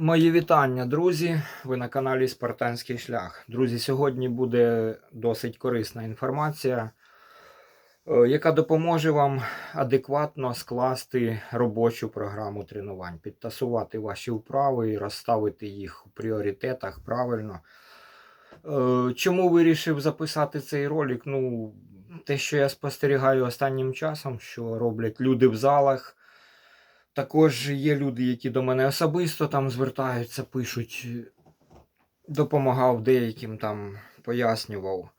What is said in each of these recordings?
Мої вітання, друзі. Ви на каналі Спартанський шлях. Друзі, сьогодні буде досить корисна інформація, е, яка допоможе вам адекватно скласти робочу програму тренувань, підтасувати ваші вправи і розставити їх у пріоритетах правильно. Е, Чому вирішив записати цей ролик? Ну, те, що я спостерігаю останнім часом, що роблять люди в залах. Також є люди, які до мене особисто там звертаються, пишуть, допомагав деяким там, пояснював.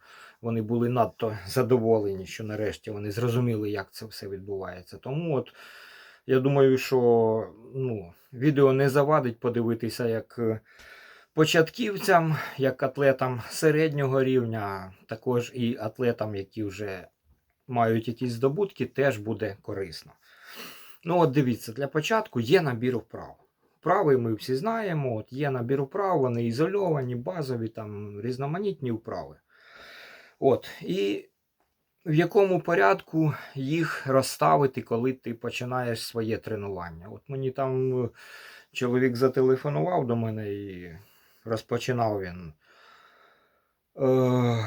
Вони були надто задоволені, що нарешті вони зрозуміли, як це все відбувається. Тому от я думаю, що ну, відео не завадить подивитися як е, початківцям, як атлетам середнього рівня, також і атлетам, які вже мають якісь здобутки, теж буде корисно. Ну, от дивіться, для початку є набір вправ. Вправи ми всі знаємо, от є набір вправ, вони ізольовані, базові, там різноманітні вправи. От, і в якому порядку їх розставити, коли ти починаєш своє тренування. От мені там е, чоловік зателефонував до мене і розпочинав він. Е,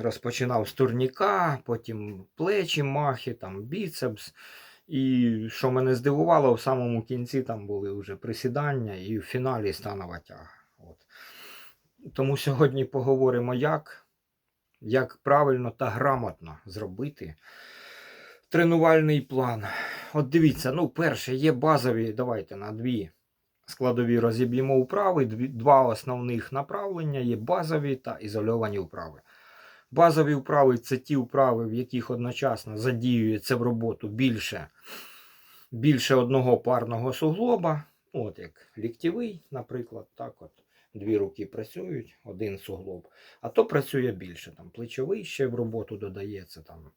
розпочинав з турніка, потім плечі, махи, там біцепс. І що мене здивувало, в самому кінці там були вже присідання і в фіналі станова тяга. От. Тому сьогодні поговоримо, як, як правильно та грамотно зробити тренувальний план. От дивіться, ну, перше, є базові, давайте на дві складові розіб'ємо вправи, два основних направлення є базові та ізольовані вправи. Базові вправи це ті вправи, в яких одночасно задіюється в роботу більше, більше одного парного суглоба. Ну, От як ліктєвий, наприклад, так от. Дві руки працюють, один суглоб. А то працює більше. Там плечовий ще в роботу додається, там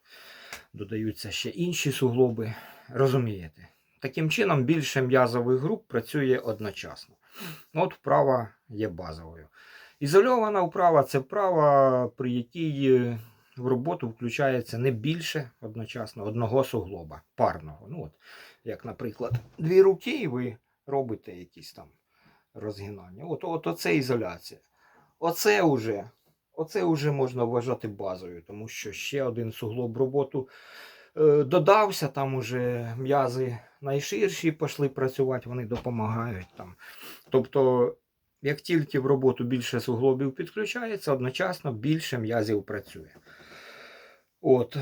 додаються ще інші суглоби. Розумієте? Таким чином більше м'язових груп працює одночасно. От вправа є базовою. Ізольована вправа це вправа, при якій е, в роботу включається не більше одночасно одного суглоба парного. Ну, от, Як, наприклад, дві руки, і ви робите якісь там розгинання. От, от оце ізоляція. Оце вже, оце вже можна вважати базою, тому що ще один суглоб роботу е, додався, там уже м'язи найширші пішли працювати, вони допомагають там. Тобто як тільки в роботу більше суглобів підключається, одночасно більше м'язів працює. От.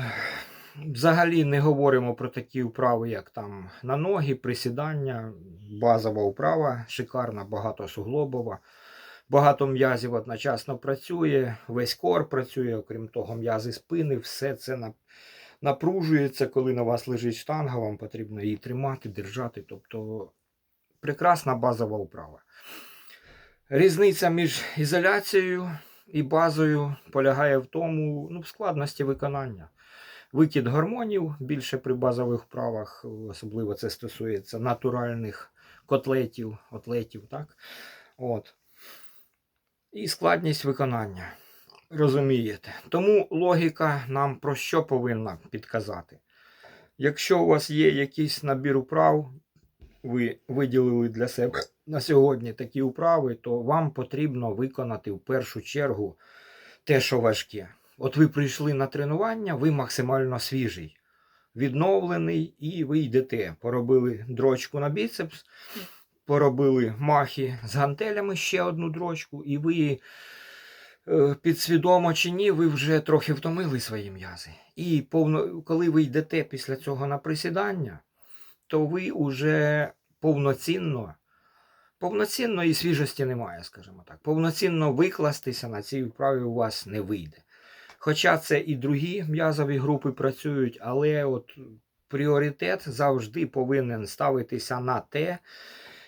Взагалі не говоримо про такі вправи, як там на ноги, присідання, базова вправа, шикарна, багатосуглобова. Багато м'язів одночасно працює, весь кор працює, окрім того, м'язи спини, все це напружується, коли на вас лежить штанга, вам потрібно її тримати, держати. Тобто прекрасна базова вправа. Різниця між ізоляцією і базою полягає в тому, ну, в складності виконання. Викид гормонів більше при базових вправах, особливо це стосується натуральних котлетів, отлетів, так? От. І складність виконання. Розумієте. Тому логіка нам про що повинна підказати. Якщо у вас є якийсь набір вправ, ви виділили для себе на сьогодні такі вправи, то вам потрібно виконати в першу чергу те, що важке. От ви прийшли на тренування, ви максимально свіжий, відновлений, і ви йдете. Поробили дрочку на біцепс, поробили махи з гантелями ще одну дрочку, і ви е, підсвідомо чи ні, ви вже трохи втомили свої м'язи. І повно, коли ви йдете після цього на присідання, то ви вже повноцінно, повноцінної свіжості немає, скажімо так. Повноцінно викластися на цій вправі у вас не вийде. Хоча це і другі м'язові групи працюють, але от пріоритет завжди повинен ставитися на те,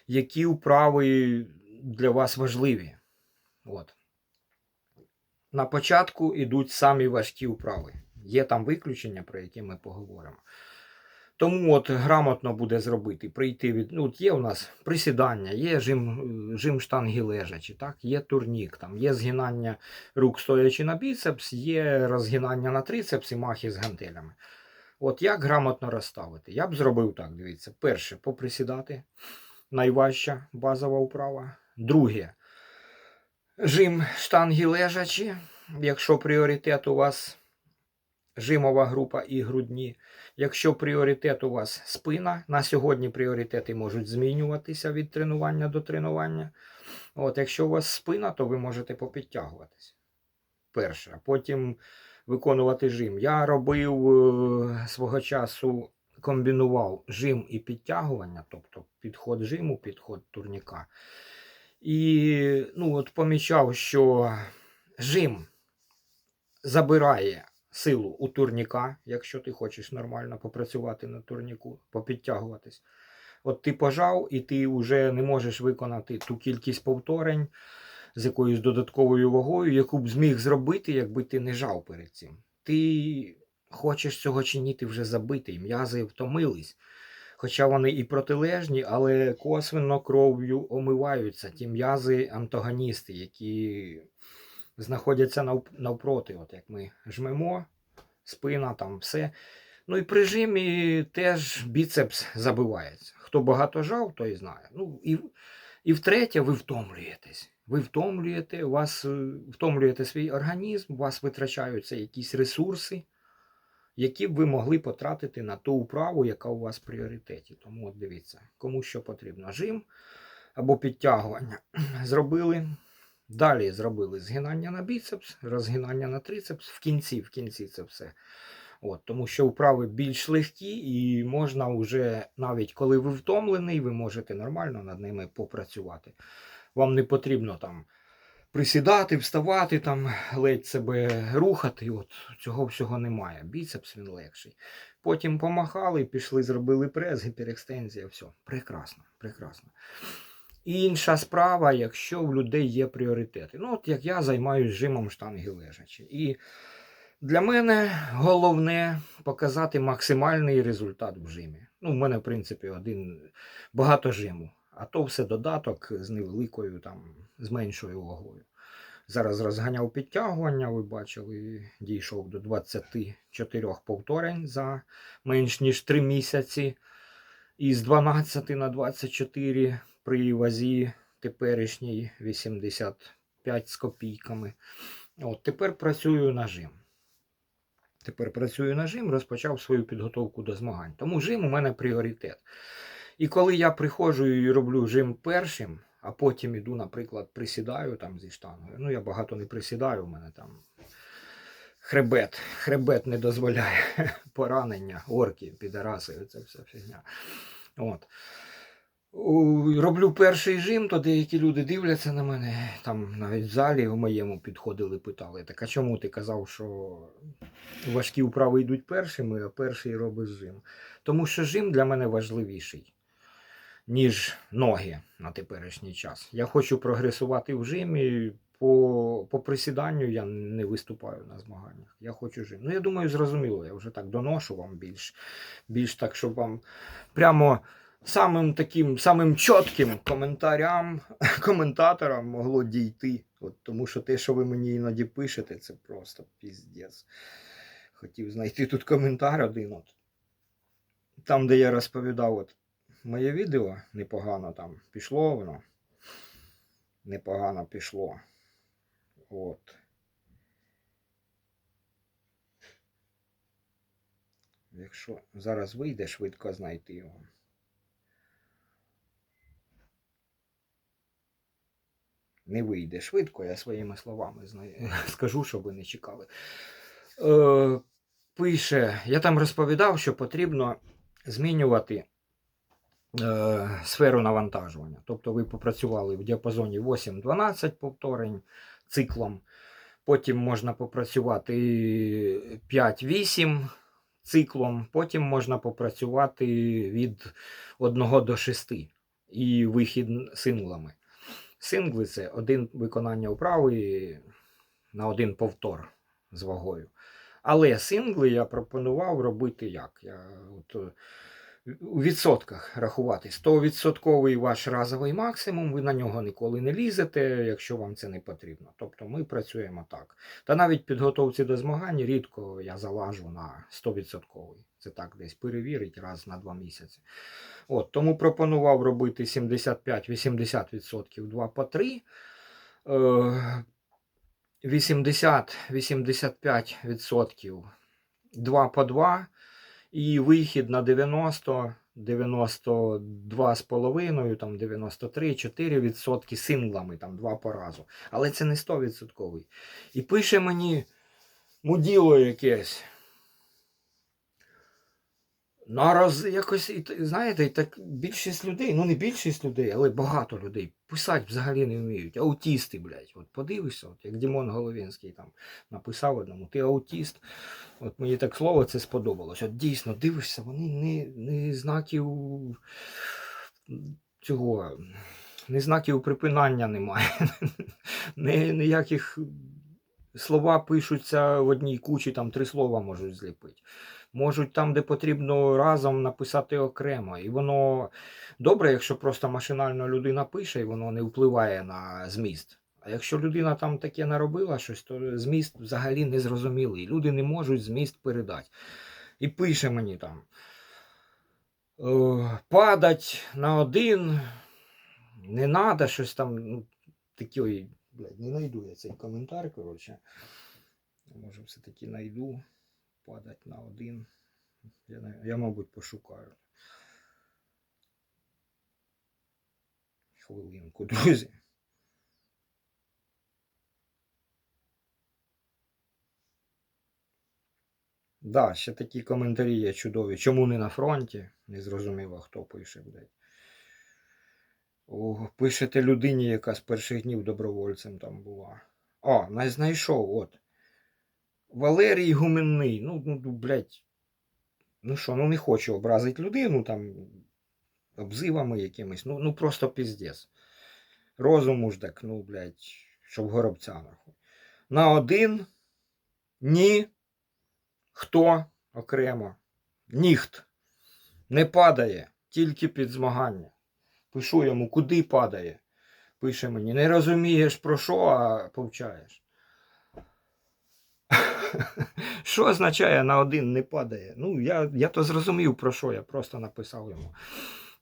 які вправи для вас важливі. От. На початку йдуть самі важкі вправи. Є там виключення, про які ми поговоримо. Тому от грамотно буде зробити, прийти від. Ну, от є у нас присідання, є жим, жим штанги лежачі, так? є турнік, там, є згинання рук стоячи на біцепс, є розгинання на трицепс і махи з гантелями. От як грамотно розставити? Я б зробив так, дивіться. Перше, поприсідати. найважча базова вправа. Друге. Жим штанги лежачі. Якщо пріоритет у вас жимова група і грудні. Якщо пріоритет у вас спина, на сьогодні пріоритети можуть змінюватися від тренування до тренування. От, якщо у вас спина, то ви можете попідтягуватися. Перше, а потім виконувати жим. Я робив е, свого часу, комбінував жим і підтягування, тобто підход жиму, підход турніка. І ну, от помічав, що жим забирає силу у турніка, якщо ти хочеш нормально попрацювати на турніку, попідтягуватись. От ти пожав, і ти вже не можеш виконати ту кількість повторень з якоюсь додатковою вагою, яку б зміг зробити, якби ти не жав перед цим. Ти хочеш цього чинити вже забитий, м'язи втомились. Хоча вони і протилежні, але косвенно кров'ю омиваються ті м'язи антагоністи, які знаходяться навпроти, от як ми жмемо, спина, там все. Ну і при жимі теж біцепс забивається. Хто багато жав, той знає. Ну і, і втретє, ви втомлюєтесь. Ви втомлюєте, у вас е, втомлюєте свій організм, у вас витрачаються якісь ресурси, які б ви могли потратити на ту вправу, яка у вас в пріоритеті. Тому от дивіться, кому що потрібно. Жим або підтягування. Зробили. Далі зробили згинання на біцепс, розгинання на трицепс. В кінці, в кінці це все. От, тому що вправи більш легкі, і можна вже, навіть коли ви втомлений, ви можете нормально над ними попрацювати. Вам не потрібно там присідати, вставати, там, ледь себе рухати. От, цього всього немає. Біцепс він легший. Потім помахали, пішли, зробили прес, гіперекстензія. Все, прекрасно, прекрасно. Інша справа, якщо в людей є пріоритети. Ну, от як я займаюся жимом штанги лежачі. І для мене головне показати максимальний результат в жимі. Ну, в мене, в принципі, один багато жиму, а то все додаток з невеликою, там, з меншою вагою. Зараз розганяв підтягування, ви бачили, дійшов до 24 повторень за менш ніж 3 місяці. Із 12 на 24 при вазі теперішній 85 з копійками. От, тепер працюю на жим. Тепер працюю на жим, розпочав свою підготовку до змагань. Тому жим у мене пріоритет. І коли я приходжу і роблю жим першим, а потім іду, наприклад, присідаю там зі штангою. Ну, я багато не присідаю, у мене там хребет. Хребет не дозволяє поранення, орки, підараси, це все фігня. От. Роблю перший жим, то деякі люди дивляться на мене, там навіть в залі в моєму підходили, питали, так а чому ти казав, що важкі вправи йдуть першими, а перший робиш жим? Тому що жим для мене важливіший, ніж ноги на теперішній час. Я хочу прогресувати в жимі. По, по присіданню я не виступаю на змаганнях. Я хочу жим. Ну, я думаю, зрозуміло, я вже так доношу вам більш, більш так, щоб вам прямо самим таким самим чітким коментарям, коментаторам могло дійти. От, тому що те, що ви мені іноді пишете, це просто піздець. Хотів знайти тут коментар один. От. Там, де я розповідав, от, моє відео непогано там пішло воно. Непогано пішло. От. Якщо зараз вийде швидко знайти його. Не вийде швидко, я своїми словами скажу, щоб ви не чекали. Е, пише, я там розповідав, що потрібно змінювати е, сферу навантажування. Тобто ви попрацювали в діапазоні 8-12 повторень циклом. Потім можна попрацювати 5-8 циклом, потім можна попрацювати від 1 до 6 і вихід синглами. Сингли це один виконання вправи на один повтор з вагою. Але сингли я пропонував робити як? Я от, у відсотках рахувати. 100% ваш разовий максимум, ви на нього ніколи не лізете, якщо вам це не потрібно. Тобто ми працюємо так. Та навіть підготовці до змагань рідко я залажу на 100%. Це так десь перевірить раз на два місяці. От, тому пропонував робити 75-80% 2 по 3. Е, 80-85% 2 по 2 і вихід на 90, 92,5, там 93, 4% синглами, там 2 по разу. Але це не 100%. І пише мені муділо якесь. Нараз якось, і знаєте, так більшість людей, ну не більшість людей, але багато людей писати взагалі не вміють. Аутісти, блядь. От подивишся, от як Дімон Головінський там написав одному, ти аутіст. От мені так слово це сподобалось. От дійсно дивишся, вони не, не знаків цього, не знаків припинання немає. Не, ніяких слова пишуться в одній кучі, там три слова можуть зліпити. Можуть там, де потрібно разом написати окремо. І воно добре, якщо просто машинально людина пише, і воно не впливає на зміст. А якщо людина там таке наробила щось, то зміст взагалі не зрозумілий. Люди не можуть зміст передати. І пише мені там. е, Падать на один, не надо щось там. Ну, такий, блядь, не знайду я цей коментар, коротше. Може, все-таки знайду. Падать на один. Я, я, мабуть, пошукаю. Хвилинку, друзі. Да, ще такі коментарі є чудові. Чому не на фронті? Не зрозуміло, хто пише, блядь. О, пишете людині, яка з перших днів добровольцем там була. А, знайшов, от. Валерій Гуменний. Ну, ну, ну, блядь. Ну що, ну не хочу образити людину там обзивами якимись. Ну, ну просто піздець. Розуму ж так, ну, блядь, щоб горобця нахуй. На один ні. Хто окремо? Ніхт. Не падає, тільки під змагання. Пишу йому, куди падає. Пише мені, не розумієш про що, а повчаєш. Що означає на один не падає? Ну, я, я то зрозумів про що, я просто написав йому.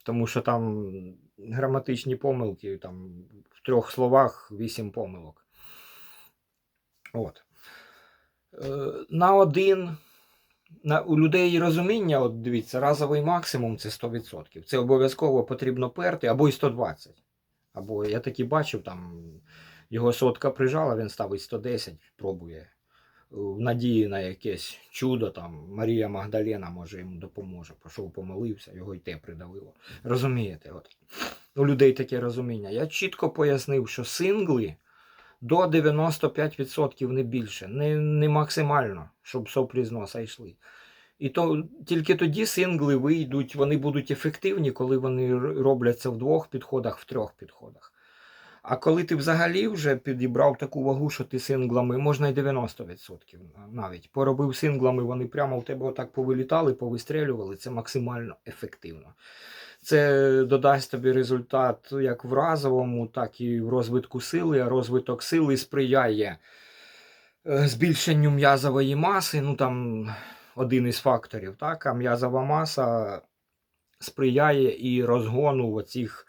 Тому що там граматичні помилки, там в трьох словах вісім помилок. От. Е, на один. На, у людей розуміння, от дивіться, разовий максимум це 100%. Це обов'язково потрібно перти або й 120. Або я таки бачив, там його сотка прижала, він ставить 110, пробує. В надії на якесь чудо, там Марія Магдалена може йому допоможе. Пішов, помолився, його й те придавило. Розумієте, от. у людей таке розуміння. Я чітко пояснив, що сингли до 95% не більше, не, не максимально, щоб соплі з носа йшли. І то тільки тоді сингли вийдуть, вони будуть ефективні, коли вони робляться в двох підходах, в трьох підходах. А коли ти взагалі вже підібрав таку вагу, що ти синглами, можна й 90% навіть. Поробив синглами, вони прямо в тебе отак повилітали, повистрелювали, це максимально ефективно. Це додасть тобі результат як в разовому, так і в розвитку сили, а розвиток сили сприяє е, збільшенню м'язової маси. Ну там один із факторів, так, а м'язова маса сприяє і розгону оцих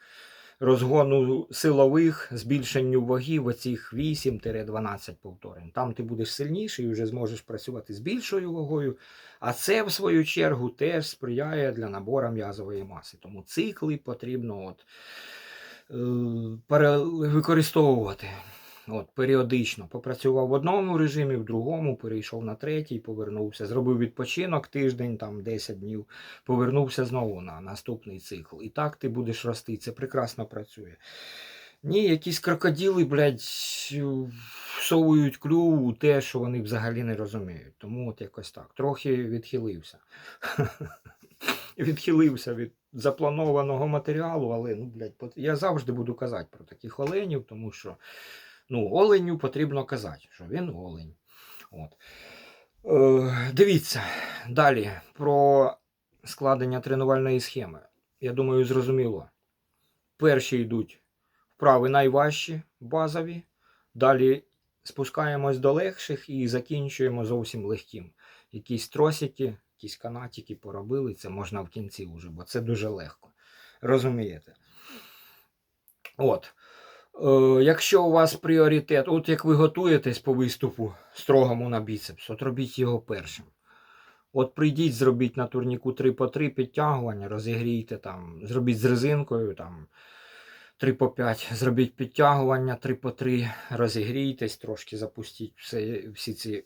розгону силових, збільшенню ваги в оцих 8-12 повторень. Там ти будеш сильніший і вже зможеш працювати з більшою вагою. А це, в свою чергу, теж сприяє для набору м'язової маси. Тому цикли потрібно от, е, використовувати. От, періодично попрацював в одному режимі, в другому, перейшов на третій, повернувся. Зробив відпочинок тиждень, там 10 днів, повернувся знову на наступний цикл. І так ти будеш рости. Це прекрасно працює. Ні, якісь крокодили, блядь, всовують клюв у те, що вони взагалі не розуміють. Тому от якось так. Трохи відхилився. Відхилився від запланованого матеріалу, але ну, блядь, я завжди буду казати про таких оленів, тому що ну, оленю потрібно казати, що він олень. От. Е, дивіться далі про складення тренувальної схеми. Я думаю, зрозуміло. Перші йдуть вправи найважчі, базові. Далі спускаємось до легших і закінчуємо зовсім легким. Якісь тросики, якісь канатики поробили, це можна в кінці вже, бо це дуже легко. Розумієте? От. Е, якщо у вас пріоритет, от як ви готуєтесь по виступу строгому на біцепс, от робіть його першим. От прийдіть, зробіть на турніку 3 по 3 підтягування, розігрійте там, зробіть з резинкою там 3 по 5, зробіть підтягування 3 по 3, розігрійтесь, трошки запустіть все, всі ці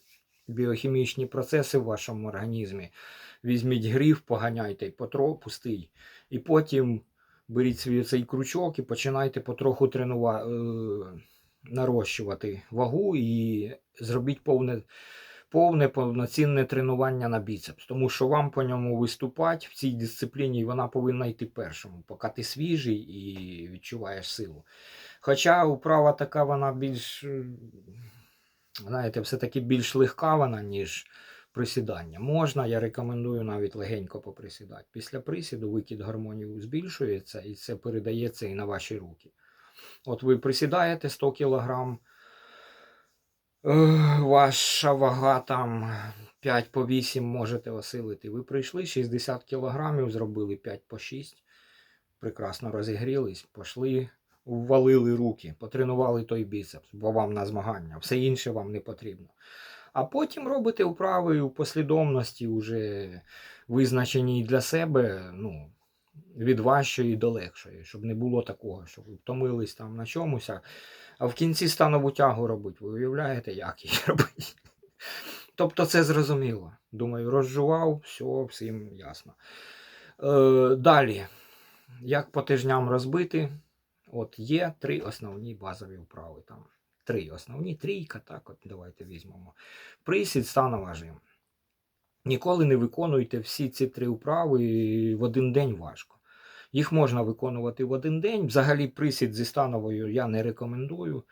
біохімічні процеси в вашому організмі. Візьміть гриф, поганяйте потроху, пустий. І потім беріть свій цей крючок і починайте потроху тренувати, е, нарощувати вагу і зробіть повне, повне повноцінне тренування на біцепс. Тому що вам по ньому виступати в цій дисципліні вона повинна йти першому, поки ти свіжий і відчуваєш силу. Хоча управа така, вона більш, знаєте, все-таки більш легка вона, ніж присідання. Можна, я рекомендую навіть легенько поприсідати. Після присіду викид гормонів збільшується і це передається і на ваші руки. От ви присідаєте 100 кг, ваша вага там 5 по 8 можете осилити. Ви прийшли 60 кг, зробили 5 по 6, прекрасно розігрілись, пішли, ввалили руки, потренували той біцепс, бо вам на змагання, все інше вам не потрібно. А потім робите вправи у послідовності, вже визначеній для себе, ну, від важчої до легшої, щоб не було такого, щоб ви втомились там на чомусь, а- а в кінці станову тягу робити. Ви уявляєте, як її робити? Тобто це зрозуміло. Думаю, розжував, все, всім ясно. Е, далі, як по тижням розбити? От є три основні базові вправи. Там три основні, трійка, так, от давайте візьмемо. Присід, станова жим. Ніколи не виконуйте всі ці три вправи в один день важко. Їх можна виконувати в один день. Взагалі, присід зі становою я не рекомендую.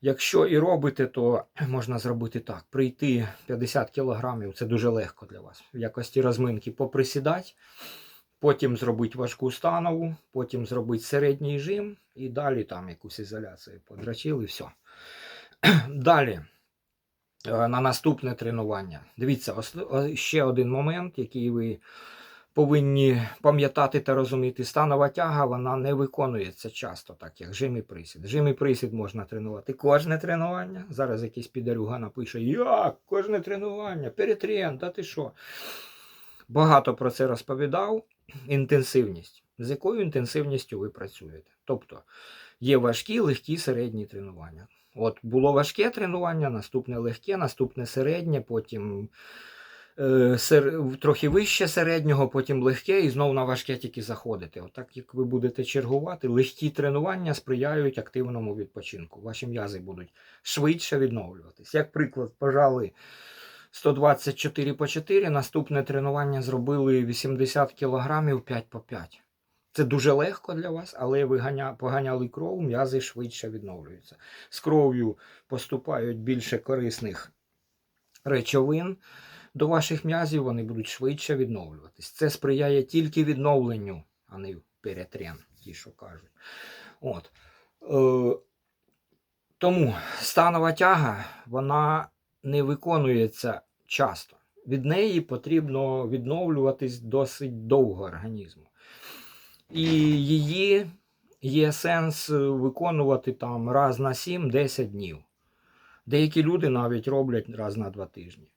Якщо і робите, то можна зробити так: прийти 50 кг, це дуже легко для вас. В якості розминки поприсідати, потім зробити важку станову, потім зробити середній жим і далі там якусь ізоляцію подрачили, і все. Далі. е, На наступне тренування. Дивіться, ще один момент, який ви повинні пам'ятати та розуміти. Станова тяга вона не виконується часто, так як жим і присід. Жим і присід можна тренувати кожне тренування. Зараз якийсь підарюга напише: Як? Кожне тренування, перетрен, та ти що? Багато про це розповідав. Інтенсивність. З якою інтенсивністю ви працюєте? Тобто є важкі, легкі, середні тренування. От було важке тренування, наступне легке, наступне середнє, потім е, сер, трохи вище середнього, потім легке і знову на важке тільки заходите. Отак, як ви будете чергувати, легкі тренування сприяють активному відпочинку. Ваші м'язи будуть швидше відновлюватись. Як приклад, пожали 124 по 4, наступне тренування зробили 80 кг 5 по 5. Це дуже легко для вас, але ви ганя- поганяли кров, м'язи швидше відновлюються. З кров'ю поступають більше корисних речовин до ваших м'язів, вони будуть швидше відновлюватись. Це сприяє тільки відновленню, а не перетрен, ті, що кажуть. От. Е, тому станова тяга, вона не виконується часто. Від неї потрібно відновлюватись досить довго організму. І її є сенс е, виконувати там раз на 7-10 днів. Деякі люди навіть роблять раз на 2 тижні.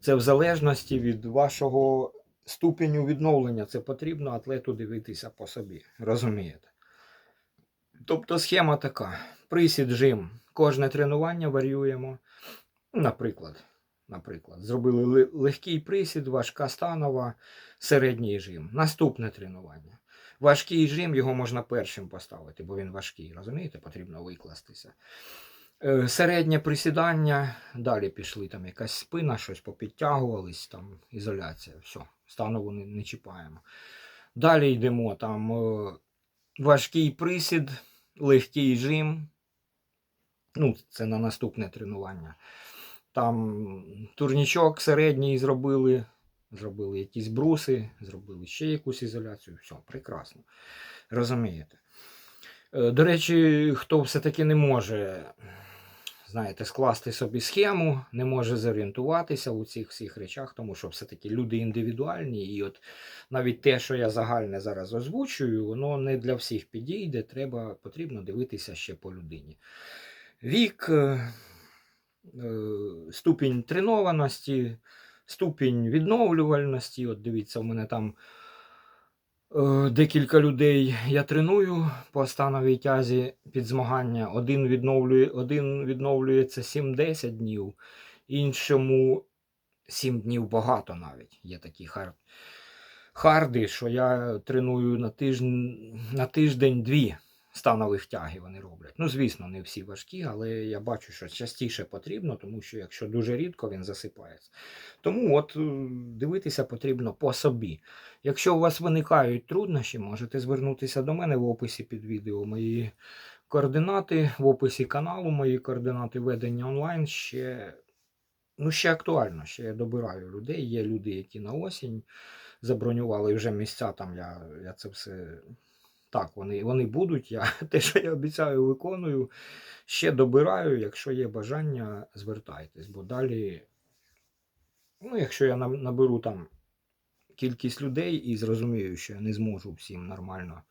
Це в залежності від вашого ступеню відновлення. Це потрібно атлету дивитися по собі. Розумієте? Тобто схема така: присід жим. Кожне тренування варіюємо. Наприклад, наприклад, зробили легкий присід, важка станова, середній жим. Наступне тренування. Важкий жим його можна першим поставити, бо він важкий. Розумієте, потрібно викластися. Е, Середнє присідання, далі пішли там якась спина, щось попідтягувались, там ізоляція, все, станову не, не чіпаємо. Далі йдемо там е, важкий присід, легкий жим. Ну, це на наступне тренування. Там турнічок середній зробили зробили якісь бруси, зробили ще якусь ізоляцію. Все, прекрасно. Розумієте. Е, До речі, хто все-таки не може, знаєте, скласти собі схему, не може зорієнтуватися у цих всіх речах, тому що все-таки люди індивідуальні, і от навіть те, що я загальне зараз озвучую, воно не для всіх підійде, треба, потрібно дивитися ще по людині. Вік, е, е, ступінь тренованості, ступінь відновлювальності. От дивіться, у мене там е, декілька людей я треную по становій тязі під змагання. Один, відновлює, один відновлюється 7-10 днів, іншому 7 днів багато навіть. Є такі хар... харди, що я треную на тиждень, на тиждень-дві станових тяги вони роблять. Ну, звісно, не всі важкі, але я бачу, що частіше потрібно, тому що якщо дуже рідко він засипається. Тому от е, дивитися потрібно по собі. Якщо у вас виникають труднощі, можете звернутися до мене в описі під відео. Мої координати, в описі каналу мої координати ведення онлайн ще, ну, ще актуально, ще я добираю людей. Є люди, які на осінь забронювали вже місця там. Я, я це все. Так, вони, вони будуть. Я те, що я обіцяю, виконую. Ще добираю. Якщо є бажання, звертайтесь, бо далі, ну, якщо я наберу там кількість людей і зрозумію, що я не зможу всім нормально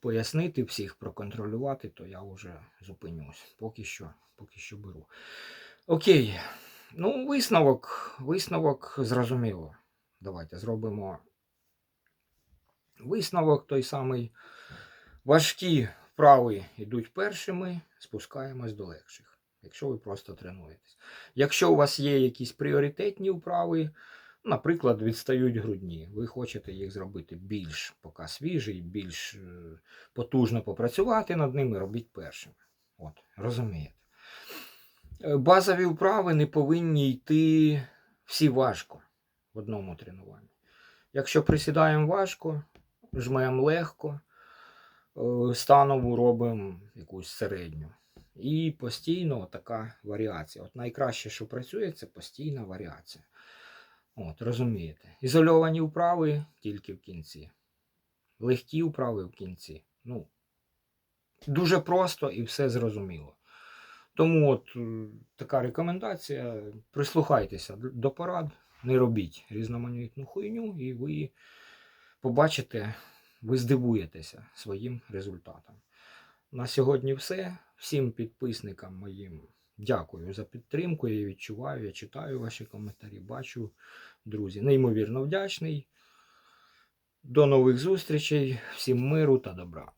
пояснити, всіх проконтролювати, то я вже зупинюсь. Поки що, поки що беру. Окей. Ну, висновок, висновок зрозуміло. Давайте зробимо висновок той самий. Важкі вправи йдуть першими, спускаємось до легших, якщо ви просто тренуєтесь. Якщо у вас є якісь пріоритетні вправи, наприклад, відстають грудні, ви хочете їх зробити більш поки свіжі, більш е, потужно попрацювати над ними, робіть першими. От, розумієте. Е, Базові вправи не повинні йти всі важко в одному тренуванні. Якщо присідаємо важко, жмемо легко, е, станову робимо якусь середню. І постійно така варіація. От найкраще, що працює, це постійна варіація. От, розумієте. Ізольовані вправи тільки в кінці. Легкі вправи в кінці. Ну, дуже просто і все зрозуміло. Тому от е, така рекомендація. Прислухайтеся до порад, не робіть різноманітну хуйню, і ви побачите, ви здивуєтеся своїм результатом. На сьогодні все. Всім підписникам моїм дякую за підтримку. Я відчуваю, я читаю ваші коментарі, бачу, друзі. Неймовірно вдячний. До нових зустрічей, всім миру та добра.